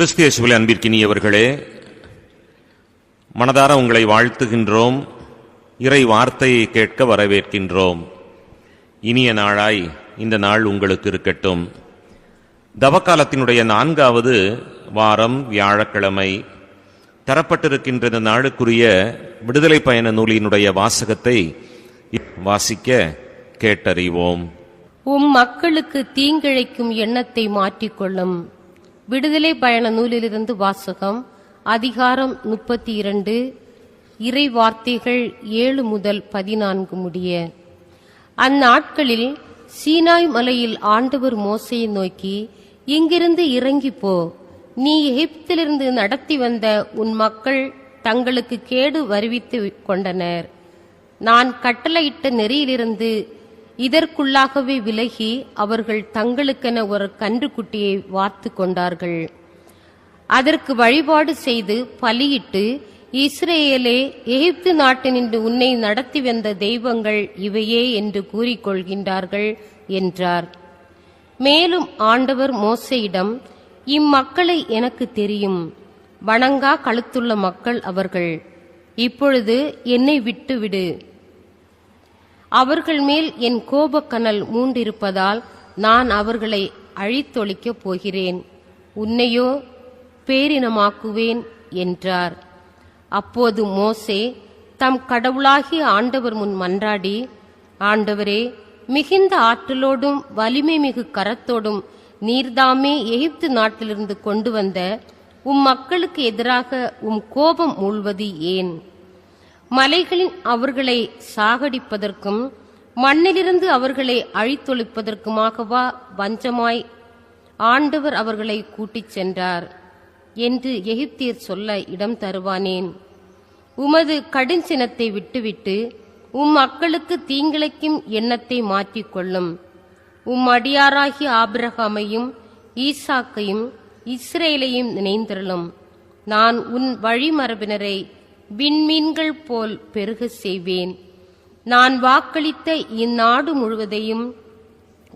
கிறிஸ்தியசுவில் அன்பிற்கினியவர்களே மனதார உங்களை வாழ்த்துகின்றோம் இறை வார்த்தையை கேட்க வரவேற்கின்றோம். இனிய நாளாய் இந்த நாள் உங்களுக்கு இருக்கட்டும். தவக்காலத்தினுடைய நான்காவது வாரம் வியாழக்கிழமை தரப்பட்டிருக்கின்ற இந்த நாளுக்குரிய விடுதலை பயண நூலினுடைய வாசகத்தை வாசிக்க கேட்டறிவோம். உம் மக்களுக்கு தீங்கிழைக்கும் எண்ணத்தை மாற்றிக்கொள்ளும். விடுதலை பயண நூலிலிருந்து வாசகம் அதிகாரம் முப்பத்தி இரண்டு இறை வார்த்தைகள் ஏழு முதல் பதினான்கு முடிய. அந்நாட்களில் சீனாய் மலையில் ஆண்டவர் மோசையை நோக்கி இங்கிருந்து இறங்கி போ. நீ எகிப்திலிருந்து நடத்தி வந்த உன் மக்கள் தங்களுக்கு கேடு வருவித்து கொண்டனர். நான் கட்டளையிட்ட நெறியிலிருந்து இதற்குள்ளாகவே விலகி அவர்கள் தங்களுக்கென ஒரு கன்றுக்குட்டியை வார்த்து கொண்டார்கள். அதற்கு வழிபாடு செய்து பலியிட்டு இஸ்ரேலே எகிப்து நாட்டினின்று உன்னை நடத்தி வந்த தெய்வங்கள் இவையே என்று கூறிக்கொள்கின்றார்கள் என்றார். மேலும் ஆண்டவர் மோசையிடம் இம்மக்களை எனக்கு தெரியும். வணங்கா கழுத்துள்ள மக்கள் அவர்கள். இப்பொழுது என்னை விட்டுவிடு. அவர்கள் மேல் என் கோபக்கனல் மூண்டிருப்பதால் நான் அவர்களை அழித்தொழிக்கப் போகிறேன். உன்னையோ பேரினமாக்குவேன் என்றார். அப்போது மோசே தம் கடவுளாகிய ஆண்டவர் முன் மன்றாடி. ஆண்டவரே மிகுந்த ஆற்றலோடும் வலிமை மிகு கரத்தோடும் நீர்தாமே எகிப்து நாட்டிலிருந்து கொண்டு வந்த உம் மக்களுக்கு எதிராக உம் கோபம் மூழ்வது ஏன்? மலைகளின் அவர்களை சாகடிப்பதற்கும் மண்ணிலிருந்து அவர்களை அழித்தொழிப்பதற்குமாகவா வஞ்சமாய் ஆண்டவர் அவர்களை கூட்டிச் சென்றார் என்று எகிப்தியர் சொல்ல இடம் தருவானேன். உமது கடுஞ்சினத்தை விட்டுவிட்டு உம் மக்களுக்கு தீங்கிழைக்கும் எண்ணத்தை மாற்றிக்கொள்ளும். உம் அடியாராகிய ஆபிரகாமையும் ஈசாக்கையும் இஸ்ரேலையும் நினைந்திரளும். நான் உன் வழிமரபினரை விண்மீன்கள் போல் பெருக செய்வேன். நான் வாக்களித்த இந்நாடு முழுவதையும்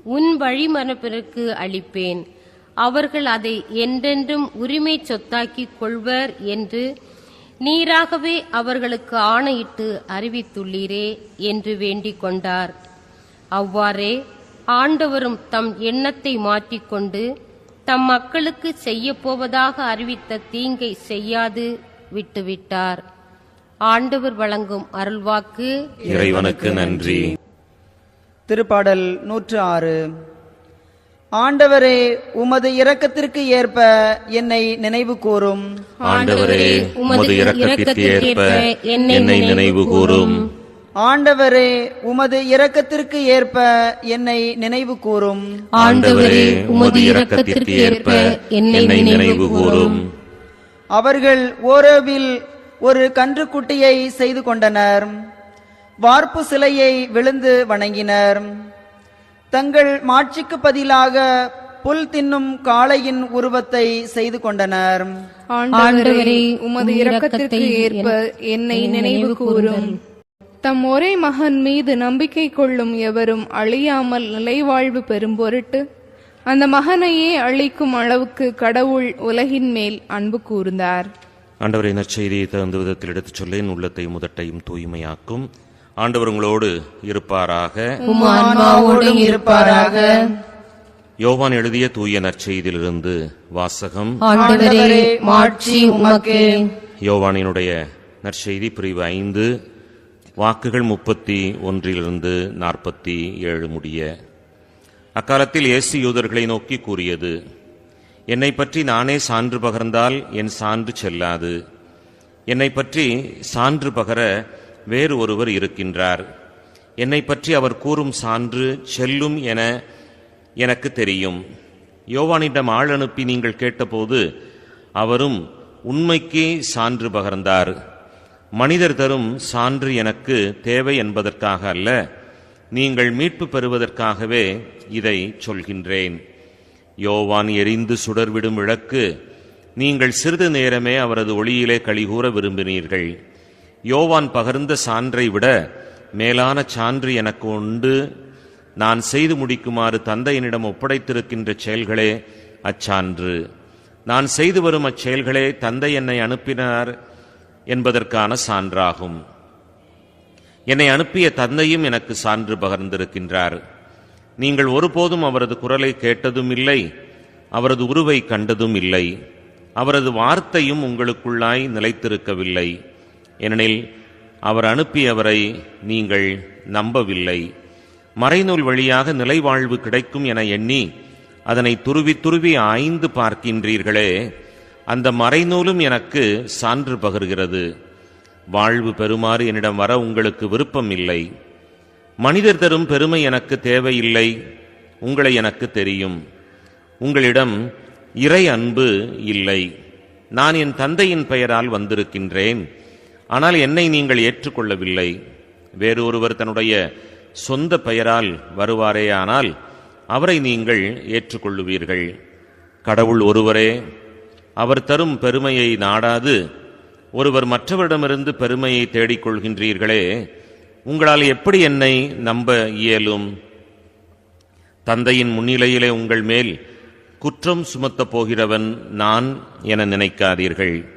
உன் வழிமரபிற்கு அளிப்பேன். அவர்கள் அதை என்றென்றும் உரிமை சொத்தாக்கிக் கொள்வர் என்று நீராகவே அவர்களுக்கு ஆணையிட்டு அறிவித்துள்ளீரே என்று வேண்டிக் கொண்டார். அவ்வாறே ஆண்டவரும் தம் எண்ணத்தை மாற்றிக்கொண்டு தம் மக்களுக்கு செய்யப்போவதாக அறிவித்த தீங்கை செய்யாது விட்டுவிட்டார். ஆண்டவர் வழங்கும் அருள்வாக்கு இறைவனுக்கு நன்றி. திருப்பாடல் நூற்று ஆறு. ஆண்டவரே உமது இரக்கத்திற்கு ஏற்ப என்னை நினைவு கூறும். ஆண்டவரே உமது இரக்கத்திற்கு ஏற்ப என்னை நினைவு கூறும். ஆண்டவரே உமது இரக்கத்திற்கு ஏற்ப என்னை நினைவு கூறும். ஆண்டவரே உமது இரக்கத்திற்கு ஏற்ப என்னை நினைவு கூறும். அவர்கள் ஓரோவில் ஒரு கன்றுக்குட்டியை செய்து கொண்டனர். வார்ப்பு சிலையை விழுந்து வணங்கினர். தங்கள் மாட்சிக்கு பதிலாக புல் தின்னும் காளையின் உருவத்தை செய்து கொண்டனர். ஆண்டவரே உமது இரக்கத்திற்கு ஏற்ப என்னை நினைவு கூறும். தம் ஒரே மகன் மீது நம்பிக்கை கொள்ளும் எவரும் அழியாமல் நிலைவாழ்வு பெறும் பொருட்டு அந்த மகனையே அழிக்கும் அளவுக்கு கடவுள் உலகின் மேல் அன்பு கூர்ந்தார். ஆண்டவரை நற்செய்தியை தகுந்த விதத்தில் எடுத்துச் சொல்லேன் உள்ளத்தை முதட்டையும் தூய்மையாக்கும். ஆண்டவர் உங்களோடு இருப்பாராக. இருப்பாராக. யோவான் எழுதிய தூய நற்செய்தியிலிருந்து வாசகம். யோவானினுடைய நற்செய்தி பிரிவு ஐந்து வாக்குகள் முப்பத்தி ஒன்றிலிருந்து நாற்பத்தி ஏழு முடிய. அக்காலத்தில் இயேசு யூதர்களை நோக்கி கூறியது என்னை பற்றி நானே சான்று பகர்ந்தால் என் சான்று செல்லாது. என்னை பற்றி சான்று பகர வேறு ஒருவர் இருக்கின்றார். என்னை பற்றி அவர் கூறும் சான்று செல்லும் என எனக்கு தெரியும். யோவானிடம் ஆள் அனுப்பி நீங்கள் கேட்டபோது அவரும் உண்மைக்கே சான்று பகர்ந்தார். மனிதர் தரும் சான்று எனக்கு தேவை என்பதற்காக அல்ல நீங்கள் மீட்பு பெறுவதற்காகவே இதை சொல்கின்றேன். யோவான் எரிந்து சுடர்விடும் விளக்கு. நீங்கள் சிறிது நேரமே அவரது ஒளியிலே கழிகூற விரும்பினீர்கள். யோவான் பகர்ந்த சான்றை விட மேலான சான்று எனக்கு உண்டு. நான் செய்து முடிக்குமாறு தந்தையனிடம் ஒப்படைத்திருக்கின்ற செயல்களே அச்சான்று. நான் செய்து வரும் அச்செயல்களே தந்தை என்னை அனுப்பினார் என்பதற்கான சான்றாகும். என்னை அனுப்பிய தந்தையும் எனக்கு சான்று பகர்ந்திருக்கின்றார். நீங்கள் ஒருபோதும் அவரது குரலை கேட்டதும் இல்லை அவரது உருவை கண்டதும் இல்லை அவரது வார்த்தையும் உங்களுக்குள்ளாய் நிலைத்திருக்கவில்லை. ஏனெனில் அவர் அனுப்பியவரை நீங்கள் நம்பவில்லை. மறைநூல் வழியாக நிலைவாழ்வு கிடைக்கும் என எண்ணி அதனை துருவி துருவி ஆய்ந்து பார்க்கின்றீர்களே அந்த மறைநூலும் எனக்கு சான்று பகர்கிறது. வாழ்வு பெறுமாறு என்னிடம் வர உங்களுக்கு விருப்பம் இல்லை மனிதர் தரும் பெருமை எனக்கு தேவையில்லை உங்களை எனக்கு தெரியும். உங்களிடம் இறை அன்பு இல்லை. நான் என் தந்தையின் பெயரால் வந்திருக்கின்றேன் ஆனால் என்னை நீங்கள் ஏற்றுக்கொள்ளவில்லை. வேறொருவர் தன்னுடைய சொந்த பெயரால் வருவாரேயானால் அவரை நீங்கள் ஏற்றுக்கொள்ளுவீர்கள். கடவுள் ஒருவரே அவர் தரும் பெருமையை நாடாது. ஒருவர் மற்றவரிடமிருந்து பெருமையை தேடிக்கொள்கின்றீர்களே உங்களால் எப்படி என்னை நம்ப இயலும்? தந்தையின் முன்னிலையிலே உங்கள் மேல் குற்றம் சுமத்தப் போகிறவன் நான் என நினைக்காதீர்கள்.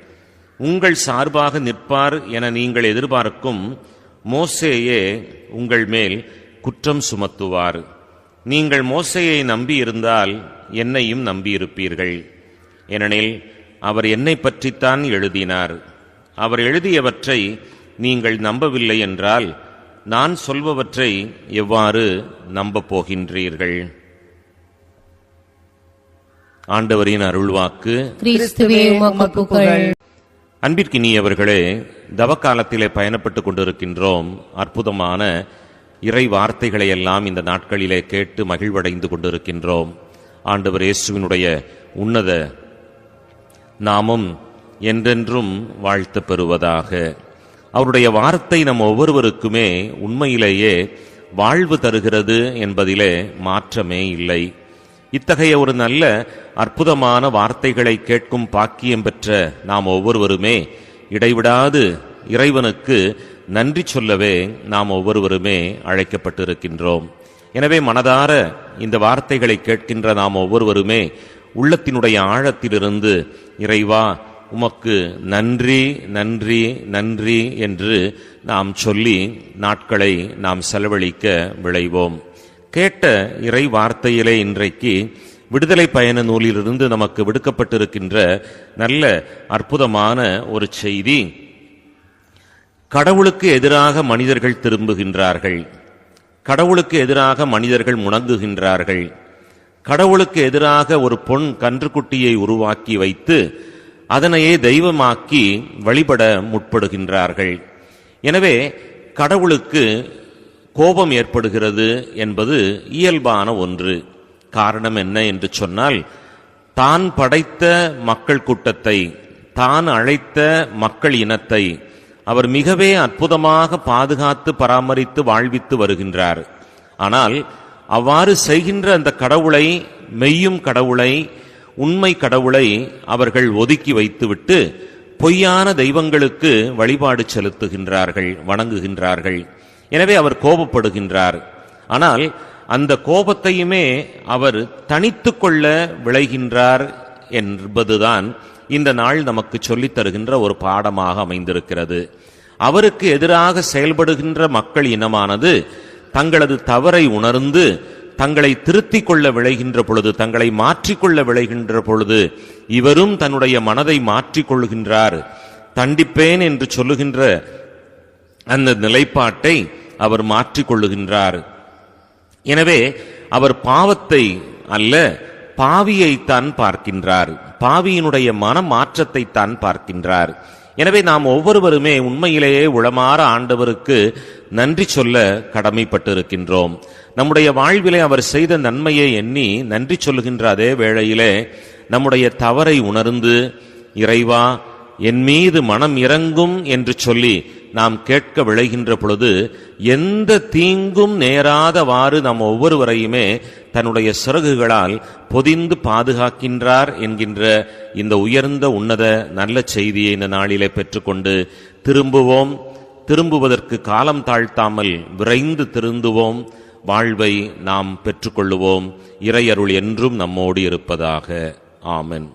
உங்கள் சார்பாக நிற்பார் என நீங்கள் எதிர்பார்க்கும் மோசேயே உங்கள் மேல் குற்றம் சுமத்துவார். நீங்கள் மோசையை நம்பியிருந்தால் என்னையும் நம்பியிருப்பீர்கள். ஏனெனில் அவர் என்னை பற்றித்தான் எழுதினார். அவர் எழுதியவற்றை நீங்கள் நம்பவில்லை என்றால் நான் சொல்பவற்றை எவ்வாறு நம்பப் போகின்றீர்கள்? ஆண்டவரின் அருள்வாக்கு. அன்பிற்கினியவர்களே தவக்காலத்திலே பயணப்பட்டுக் கொண்டிருக்கின்றோம். அற்புதமான இறை வார்த்தைகளை எல்லாம் இந்த நாட்களிலே கேட்டு மகிழ்வடைந்து கொண்டிருக்கின்றோம். ஆண்டவர் இயேசுவினுடைய உன்னத நாமம் என்றென்றும் வாழ்த்து பெறுவதாக. அவருடைய வார்த்தை நம் ஒவ்வொருவருக்குமே உண்மையிலேயே வாழ்வு தருகிறது என்பதிலே மாற்றமே இல்லை. இத்தகைய ஒரு நல்ல அற்புதமான வார்த்தைகளை கேட்கும் பாக்கியம் பெற்ற நாம் ஒவ்வொருவருமே இடைவிடாது இறைவனுக்கு நன்றி சொல்லவே நாம் ஒவ்வொருவருமே அழைக்கப்பட்டிருக்கின்றோம். எனவே மனதார இந்த வார்த்தைகளை கேட்கின்ற நாம் ஒவ்வொருவருமே உள்ளத்தினுடைய ஆழத்திலிருந்து இறைவா உமக்கு நன்றி நன்றி நன்றி என்று நாம் சொல்லி நாட்களை நாம் செலவழிக்க விளைவோம் கேட்ட இறை வார்த்தையிலே இன்றைக்கு விடுதலை பயண நூலிலிருந்து நமக்கு விடுக்கப்பட்டிருக்கின்ற நல்ல அற்புதமான ஒரு செய்தி. கடவுளுக்கு எதிராக மனிதர்கள் திரும்புகின்றார்கள். கடவுளுக்கு எதிராக மனிதர்கள் முணங்குகின்றார்கள். கடவுளுக்கு எதிராக ஒரு பொன் கன்றுக்குட்டியை உருவாக்கி வைத்து அதனையே தெய்வமாக்கி வழிபட முற்படுகின்றார்கள். எனவே கடவுளுக்கு கோபம் ஏற்படுகிறது என்பது இயல்பான ஒன்று. காரணம் என்ன என்று சொன்னால் தான் படைத்த மக்கள் கூட்டத்தை தான் அழைத்த மக்கள் இனத்தை அவர் மிகவே அற்புதமாக பாதுகாத்து பராமரித்து வாழ்வித்து வருகின்றார். ஆனால் அவ்வாறு செய்கின்ற அந்த கடவுளை மெய்யும் கடவுளை உண்மை கடவுளை அவர்கள் ஒதுக்கி வைத்துவிட்டு பொய்யான தெய்வங்களுக்கு வழிபாடு செலுத்துகின்றார்கள் வணங்குகின்றார்கள். எனவே அவர் கோபப்படுகின்றார். ஆனால் அந்த கோபத்தையுமே அவர் தனித்து கொள்ள விளைகின்றார் என்பதுதான் இந்த நாள் நமக்கு சொல்லித் தருகின்ற ஒரு பாடமாக அமைந்திருக்கிறது. அவருக்கு எதிராக செயல்படுகின்ற மக்கள் இனமானது தங்களது தவறை உணர்ந்து தங்களை திருத்திக் கொள்ள விளைகின்ற பொழுது தங்களை மாற்றிக்கொள்ள விளைகின்ற பொழுது இவரும் தன்னுடைய மனதை மாற்றிக் கொள்கின்றார். தண்டிப்பேன் என்று சொல்லுகின்ற அந்த நிலைப்பாட்டை அவர் மாற்றிக் கொள்ளுகின்றார். எனவே அவர் பாவத்தை அல்ல பாவியைத்தான் பார்க்கின்றார். பாவியினுடைய மன மாற்றத்தை தான் பார்க்கின்றார். எனவே நாம் ஒவ்வொருவருமே உண்மையிலேயே உளமாற ஆண்டவருக்கு நன்றி சொல்ல கடமைப்பட்டிருக்கின்றோம். நம்முடைய வாழ்விலே அவர் செய்த நன்மையை எண்ணி நன்றி சொல்லுகின்ற அதே வேளையிலே நம்முடைய தவறை உணர்ந்து இறைவா என் மீது மனம் இறங்கும் என்று சொல்லி நாம் கேட்க விளைகின்ற பொழுது எந்த தீங்கும் நேராதவாறு நாம் ஒவ்வொருவரையுமே தன்னுடைய சிறகுகளால் பொதிந்து பாதுகாக்கின்றார் என்கின்ற இந்த உயர்ந்த உன்னத நல்ல செய்தியை இந்த நாளிலே பெற்றுக்கொண்டு திரும்புவோம். திரும்புவதற்கு காலம் தாழ்த்தாமல் விரைந்து திருந்துவோம். வாழ்வை நாம் பெற்றுக்கொள்ளுவோம். இறையருள் என்றும் நம்மோடு இருப்பதாக. ஆமென்.